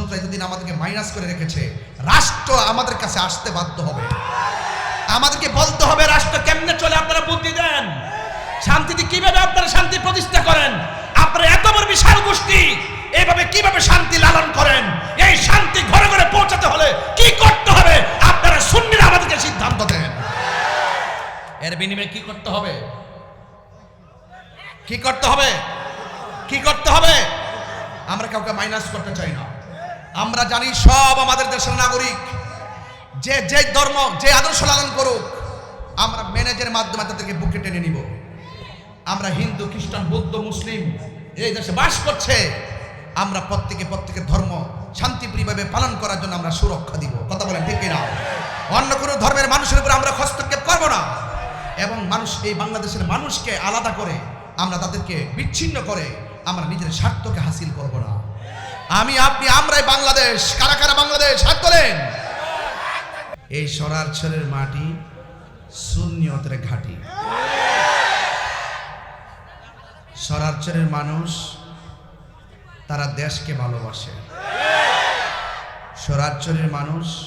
ষড়যন্ত্র এতদিন আমাদেরকে মাইনাস করে রেখেছে। রাষ্ট্র আমাদের কাছে আসতে বাধ্য হবে। আমাদেরকে বলতে হবে, রাষ্ট্র কেমনে চলে? আপনারা বুদ্ধি দেন। শান্তিতে কীভাবে আপনারা শান্তি প্রতিষ্ঠা করেন? আপনারা এত বড় বিশাল গোষ্ঠী এইভাবে কীভাবে শান্তি লালন করেন? এই শান্তি ঘরে ঘরে পৌঁছাতে হলে কি করতে হবে? আপনারা সুন্নিরা আমাদেরকে সিদ্ধান্ত দেন। এর বিনিময়ে কি করতে হবে? কি করতে হবে? কি করতে হবে? আমরা কাউকে মাইনাস করতে চাই না। আমরা জানি সব আমাদের দেশের নাগরিক। যে যে ধর্ম, যে আদর্শ লালন করুক, আমরা ম্যানেজের মাধ্যমে তাদেরকে বুকে টেনে নিব। আমরা হিন্দু, খ্রিস্টান, বৌদ্ধ, মুসলিম এই দেশে বাস করছে, আমরা প্রত্যেকে প্রত্যেকের ধর্ম শান্তিপ্রিয়ভাবে পালন করার জন্য আমরা সুরক্ষা দিব। কথা বলেন ঠিক না অন্য কোনো ধর্মের মানুষের উপর আমরা হস্তক্ষেপ করব না। এবং মানুষ এই বাংলাদেশের মানুষকে আলাদা করে আমরা তাদেরকে বিচ্ছিন্ন করে আমরা নিজের স্বার্থকে হাসিল করব না। আমি, আপনি, আমরাই বাংলাদেশ। কারা কারা বাংলাদেশ? হাত তোলেন। এই সরার ছেলের মাটি শূন্যতের ঘাটি। সরারচরের মানুষ, তারা দেশকে ভালোবাসে। সরারচরের মানুষ,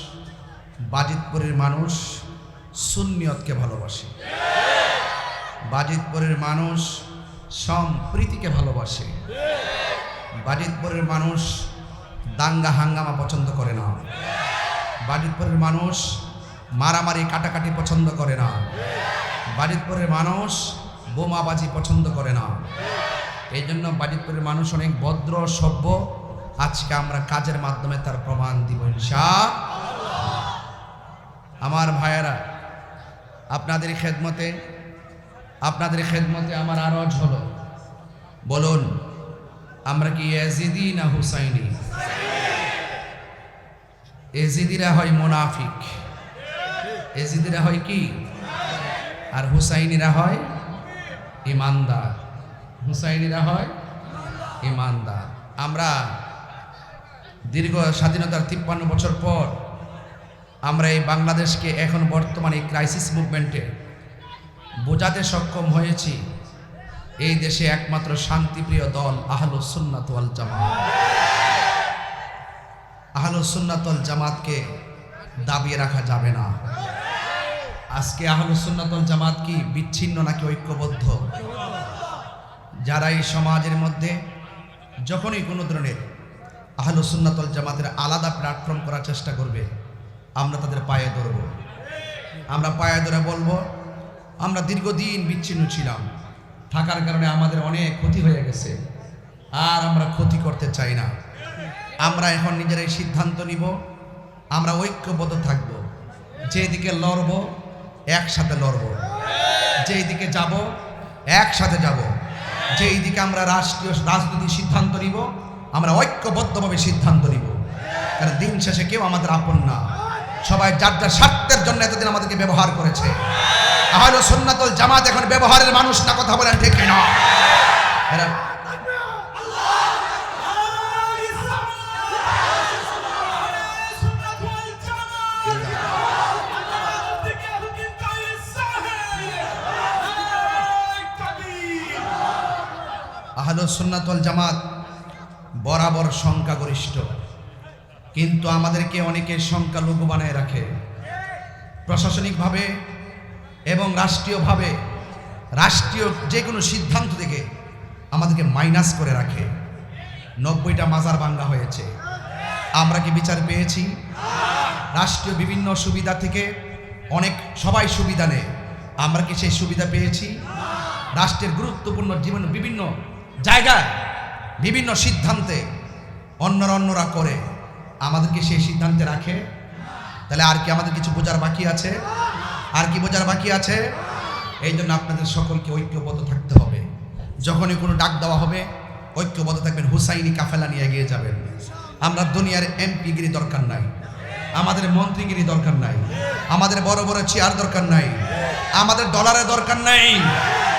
বাজিতপুরের মানুষ সুন্নিয়তকে ভালোবাসে। বাজিতপুরের মানুষ সম্প্রীতিকে ভালোবাসে। বাজিতপুরের মানুষ দাঙ্গা হাঙ্গামা পছন্দ করে না। বাজিতপুরের মানুষ মারামারি, কাটাকাটি পছন্দ করে না। বাজিতপুরের মানুষ বোমাবাজি পছন্দ করে না। এই জন্য বাজিতপুরের মানুষ অনেক ভদ্র, সভ্য। আজকে আমরা কাজের মাধ্যমে তার প্রমাণ দিব ইনশা আমার ভাইয়েরা, আপনাদের খেদমতে আপনাদের খেদমতে আমার আরজ হলো, বলুন আমরা কি এজিদি না হুসাইনি? এজিদিরা হয় মোনাফিক। এজিদিরা হয় কি? আর হুসাইনিরা হয় ইমানদার। হুসাইনিরা হয় ইমানদার। আমরা দীর্ঘ স্বাধীনতার তিপ্পান্ন বছর পর আমরা এই বাংলাদেশকে এখন বর্তমানে ক্রাইসিস মুভমেন্টে বোঝাতে সক্ষম হয়েছি। এই দেশে একমাত্র শান্তিপ্রিয় দল আহলুস সুন্নাত ওয়াল জামাত। আহলুস সুন্নাত ওয়াল জামাতকে দাবিয়ে রাখা যাবে না। আজকে আহলুস সুন্নাত ওয়াল জামাত কি বিচ্ছিন্ন নাকি ঐক্যবদ্ধ? যারা এই সমাজের মধ্যে যখনই কোনো ধরনের আহলুস সুন্নাত ওয়াল জামাতের আলাদা প্ল্যাটফর্ম করার চেষ্টা করবে, আমরা তাদের পায়ে ধরব। আমরা পায়ে ধরে বলব, আমরা দীর্ঘদিন বিচ্ছিন্ন ছিলাম। থাকার কারণে আমাদের অনেক ক্ষতি হয়ে গেছে। আর আমরা ক্ষতি করতে চাই না। আমরা এখন নিজেরাই সিদ্ধান্ত নিব। আমরা ঐক্যবদ্ধ থাকব। যেদিকে লড়ব, একসাথে লড়ব। যেই দিকে যাব, একসাথে যাব। যেই দিকে আমরা রাষ্ট্রীয় রাজনৈতিক সিদ্ধান্ত নিব, আমরা ঐক্যবদ্ধভাবে সিদ্ধান্ত নিব। কারণ দিন শেষে কেউ আমাদের আপন না। সবাই যার যার স্বার্থের জন্য এতদিন আমাদেরকে ব্যবহার করেছে। আহলে সুন্নাতুল জামাত এখন ব্যবহারের মানুষ না, কথা বলেন ঠিক না আহলে সুন্নাতুল জামাত বরাবর সংখ্যাগরিষ্ঠ। কিন্তু আমাদেরকে অনেকে সংখ্যালঘু বানায় রাখে। প্রশাসনিকভাবে এবং রাষ্ট্রীয়ভাবে, রাষ্ট্রীয় যে কোনো সিদ্ধান্ত থেকে আমাদেরকে মাইনাস করে রাখে। নব্বইটা মাজার ভাঙ্গা হয়েছে। আমরা কি বিচার পেয়েছি? রাষ্ট্রীয় বিভিন্ন সুবিধা থেকে অনেক সবাই সুবিধা নেয়। আমরা কি সেই সুবিধা পেয়েছি? রাষ্ট্রের গুরুত্বপূর্ণ জীবন বিভিন্ন জায়গায়, বিভিন্ন সিদ্ধান্তে অন্যরা অন্যরা করে। আমাদেরকে সেই সিদ্ধান্তে রাখে। তাহলে আর কি আমাদের কিছু বোঝার বাকি আছে? আর কি বোঝার বাকি আছে? এই জন্য আপনাদের সকলকে ঐক্যবদ্ধ থাকতে হবে। যখনই কোনো ডাক দেওয়া হবে, ঐক্যবদ্ধ থাকবেন, হুসাইনি কাফেলা নিয়ে এগিয়ে যাবেন। আমরা দুনিয়ার এমপিগিরি দরকার নাই। আমাদের মন্ত্রীগিরি দরকার নাই। আমাদের বড় বড় চেয়ার দরকার নাই। আমাদের ডলারের দরকার নাই।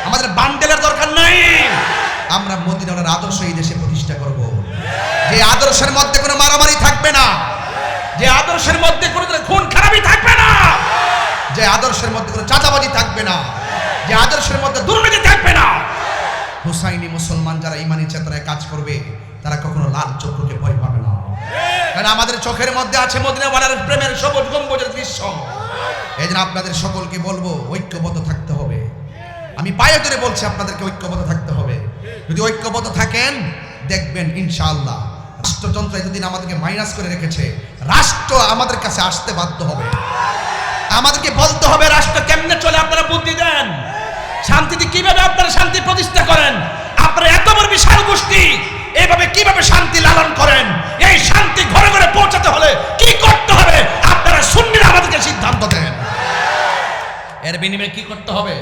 আমাদের বান্ডেলের দরকার নাই। আমরা মদিনার আদর্শ এই দেশে প্রতিষ্ঠা করব। যে আদর্শের মধ্যে কোনো মারামারি থাকবে না। যে আদর্শের মধ্যে কোনো খুন খারাপই থাকবে না যে আদর্শের মধ্যে কোনো চাঁদাবাজি থাকবে না। যে আদর্শের মধ্যে দুর্নীতি থাকবে না। হুসাইনি মুসলমান যারা ইমানি চেতনায় কাজ করবে, তারা কখনো লাল চক্রকে ভয় পাবে না। কারণ আমাদের চোখের মধ্যে আছে মদিনাওয়ালার প্রেমের সবুজ গম্বুজের দৃশ্য। এই জন্য আপনাদের সকলকে বলব, ঐক্যবদ্ধ থাকতে হবে। আমি পায়ে ধরে বলছি, আপনাদেরকে ঐক্যবদ্ধ থাকতে হবে। যদি ঐক্যবদ্ধ থাকেন, দেখবেন ইনশাআল্লাহ রাষ্ট্রযন্ত্র এতদিন আমাদেরকে মাইনাস করে রেখেছে। রাষ্ট্র আমাদের কাছে আসতে বাধ্য হবে। আমাদেরকে বলতে হবে রাষ্ট্র কেমনে চলে, আপনারা বুদ্ধি দেন। শান্তিতে কীভাবে আপনারা শান্তি প্রতিষ্ঠা করেন? আপনারা এত বড় বিশাল গোষ্ঠী এইভাবে কীভাবে শান্তি লালন করেন? এই শান্তি ঘরে ঘরে পৌঁছাতে হলে কি করতে হবে? আপনারা সুন্নিরা আমাদেরকে সিদ্ধান্ত দেন। এর বিনিময়ে কি করতে হবে?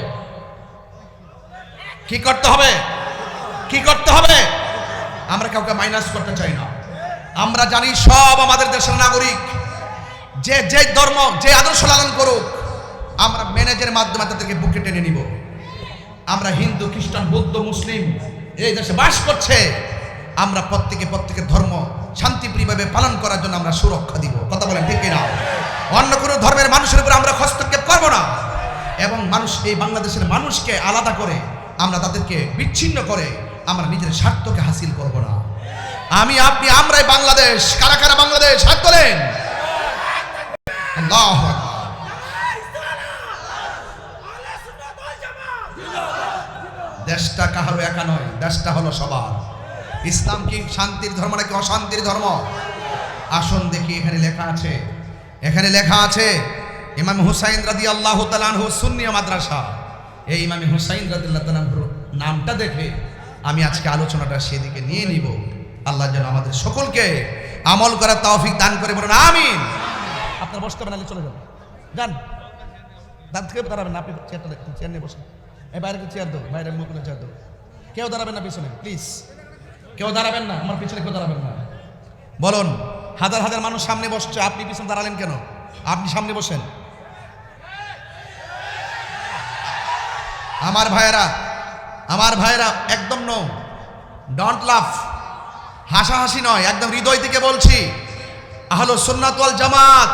কি করতে হবে? কি করতে হবে? আমরা কাউকে মাইনাস করতে চাই না। আমরা জানি সব আমাদের দেশের নাগরিক। যে যে ধর্ম, যে আদর্শ লালন করুক, আমরা ম্যানেজের মাধ্যমে তাদেরকে বুকে টেনে নিব। আমরা হিন্দু, খ্রিস্টান, বৌদ্ধ, মুসলিম এই দেশে বাস করছে, আমরা প্রত্যেকে প্রত্যেকের ধর্ম শান্তিপ্রিয়ভাবে পালন করার জন্য আমরা সুরক্ষা দিব। কথা বলেন ঠিক না অন্য কোনো ধর্মের মানুষের উপর আমরা হস্তক্ষেপ করব না। এবং মানুষ, এই বাংলাদেশের মানুষকে আলাদা করে আমরা তাদেরকে বিচ্ছিন্ন করে আমরা নিজের স্বার্থকে হাসিল করব না। আমি, আপনি, আমরাই বাংলাদেশ। কারা কারা বাংলাদেশ? হাত তোলেন। আল্লাহু। দেশটা কাহারও একা নয়, দেশটা হলো সবার। ইসলাম কি শান্তির ধর্ম নাকি অশান্তির ধর্ম? আসুন দেখি, এখানে লেখা আছে। এখানে লেখা আছে, ইমাম হুসাইন রাদি আল্লাহ তালানহু সুন্নিয়া মাদ্রাসা। এই ইমাম হুসাইন রাদি আল্লাহ নামটা দেখে আমি আজকে আলোচনাটা সেদিকে নিয়ে নিব। আল্লাহ যেন আমাদের সকলকে আমল করার তৌফিক দান করে বলুন, আমিন। আপনার বসতে হবে, নাহলে চলে যান যান। দাঁত থেকে দাঁড়াবেন আপনি চেয়ারটা দেখুন চেয়ার নিয়ে বসুন। এই বাইরে চেয়ার দাও, বাইরে মুখ চেয়ার দাও। কেউ দাঁড়াবেন না পিছনে প্লিজ কেউ দাঁড়াবেন না, আমার পিছনে কেউ দাঁড়াবেন না। বলুন, হাজার হাজার মানুষ সামনে বসছে, আপনি পিছনে দাঁড়ালেন কেন? আপনি সামনে বসেন। আমার ভাইয়েরা আমার ভাইয়েরা, একদম নো। ডোন্ট লাফ হাসাহাসি নয়, একদম হৃদয় থেকে বলছি। আহলো সুন্নাত ওয়াল জামাত।